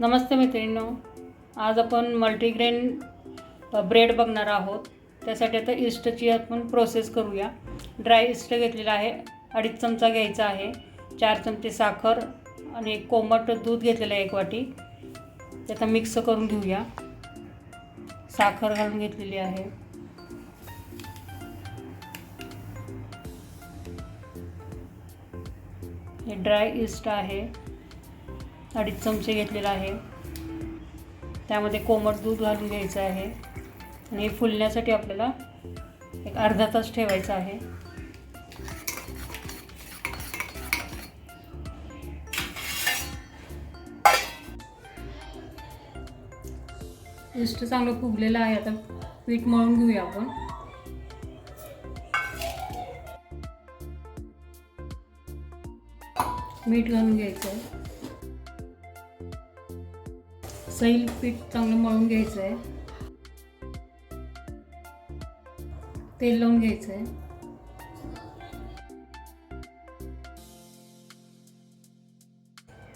नमस्ते मैत्रिणींनो. आज आपण मल्टीग्रेन ब्रेड बघणार आहोत. त्यासाठी आता इस्टची आपण प्रोसेस करूया. ड्राय इस्ट घेतलेला आहे अडीच चमचा घ्यायचा आहे चार चमचे साखर आणि एक कोमट दूध घेतलेलं आहे एक वाटी. ते आता मिक्स करून घेऊया. साखर घालून घेतलेली आहे. हे ड्राय इस्ट आहे. अडीच चमचे घेतलेला आहे. त्यामध्ये कोमट दूध घालून घ्यायचं आहे. आणि हे फुलण्यासाठी आपल्याला एक अर्धा तास ठेवायचं आहे. इष्ट चांगलं फुगलेलं आहे. आता पीठ मळून घेऊया आपण. मीठ घालून घ्यायचं आहे. सैल पीठ चांगलं मळून घ्यायचं आहे तेल लावून घ्यायचं आहे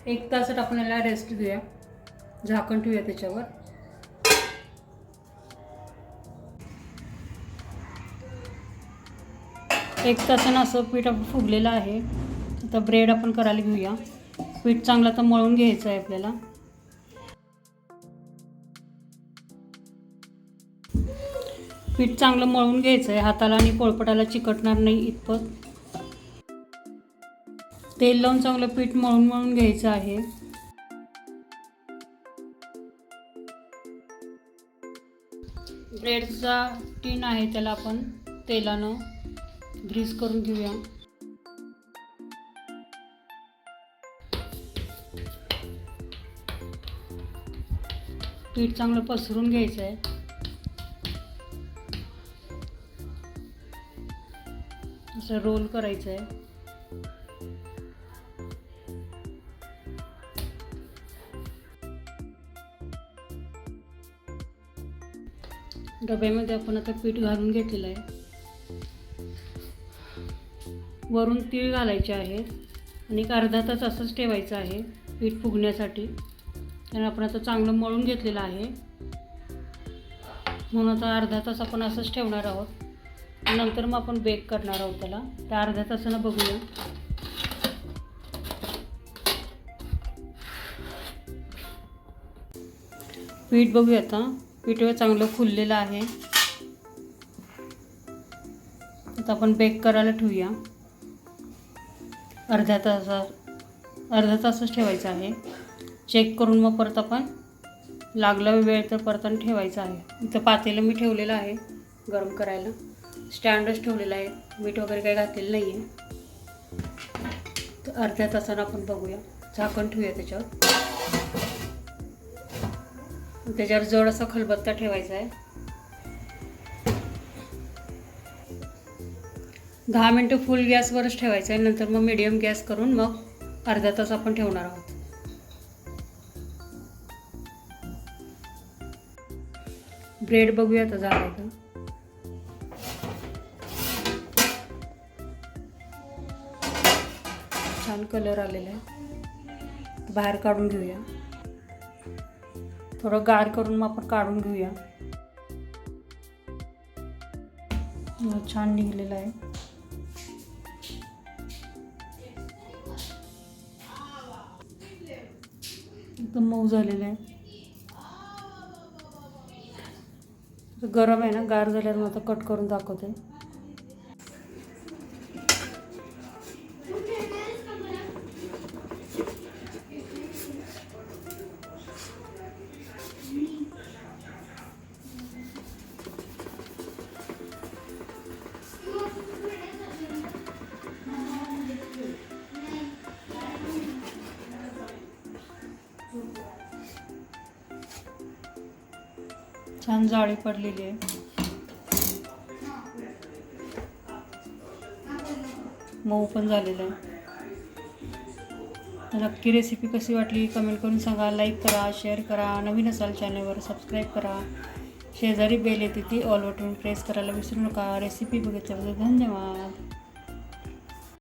एक तासात आपण याला रेस्ट देऊया. झाकण ठेवूया त्याच्यावर. एक तासानं असं पीठ आपण फुगलेलं आहे. आता ब्रेड आपण करायला घेऊया. पीठ चांगलं तर मळून घ्यायचं आहे आपल्याला. पीठ चांगलं मळून घ्यायचं आहे हाताला आणि पोळपटाला चिकटणार नाही इतपत. तेल लावून चांगलं पीठ मळून मळून घ्यायचं आहे. ब्रेडचा टीन आहे त्याला आपण तेलानं ग्रीस करून घेऊया. पीठ चांगलं पसरून घ्यायचं आहे असं रोल करायचं आहे डब्यामध्ये आपण आता पीठ घालून घेतलेलं आहे. वरून तीळ घालायचे आहेत आणि एक अर्धा तास असंच ठेवायचं आहे पीठ फुगण्यासाठी. कारण आपण आता चांगलं मळून घेतलेलं आहे. म्हणून आता अर्धा तास आपण असंच ठेवणार आहोत. नंतर मग आपण बेक करणार आहोत त्याला. त्या अर्ध्या तासानं बघूया. पीठ बघूया आता पीठ चांगलं फुललेलं आहे. आता आपण बेक करायला ठेवूया. अर्ध्या तासात अर्धा तासच ठेवायचं आहे. चेक करून मग परत आपण लागला वेळ तर परत आणि ठेवायचा आहे. इथं पातेलं मी ठेवलेलं आहे गरम करायला. स्टँडच ठेवलेला आहे. मीठ वगैरे काही घातलेलं नाही आहे तर अर्ध्या तासानं आपण बघूया. झाकण ठेवूया त्याच्यावर. त्याच्यावर जड असा खलबत्ता ठेवायचा आहे. दहा मिनटं फुल गॅसवरच ठेवायचं आहे. नंतर मग मिडियम गॅस करून मग अर्धा तास आपण ठेवणार आहोत. ब्रेड बघूया आता झाला छान कलर आलेला आहे बाहेर काढून घेऊया. थोडं गार करून मग आपण काढून घेऊया. छान निघालेला आहे. एकदम मऊ झालेलं आहे. गरम आहे ना गार झाल्यावर मग आता कट करून दाखवते. छान जाळी पडलेली आहे. मऊ पण झालेलं आहे. नक्की रेसिपी कशी वाटली कमेंट करून सांगा. लाईक करा शेअर करा. नवीन असाल चॅनलवर सबस्क्राईब करा. शेजारी बेल येते ती ऑल बटन प्रेस करायला विसरू नका. रेसिपी बघितल्याबद्दल धन्यवाद.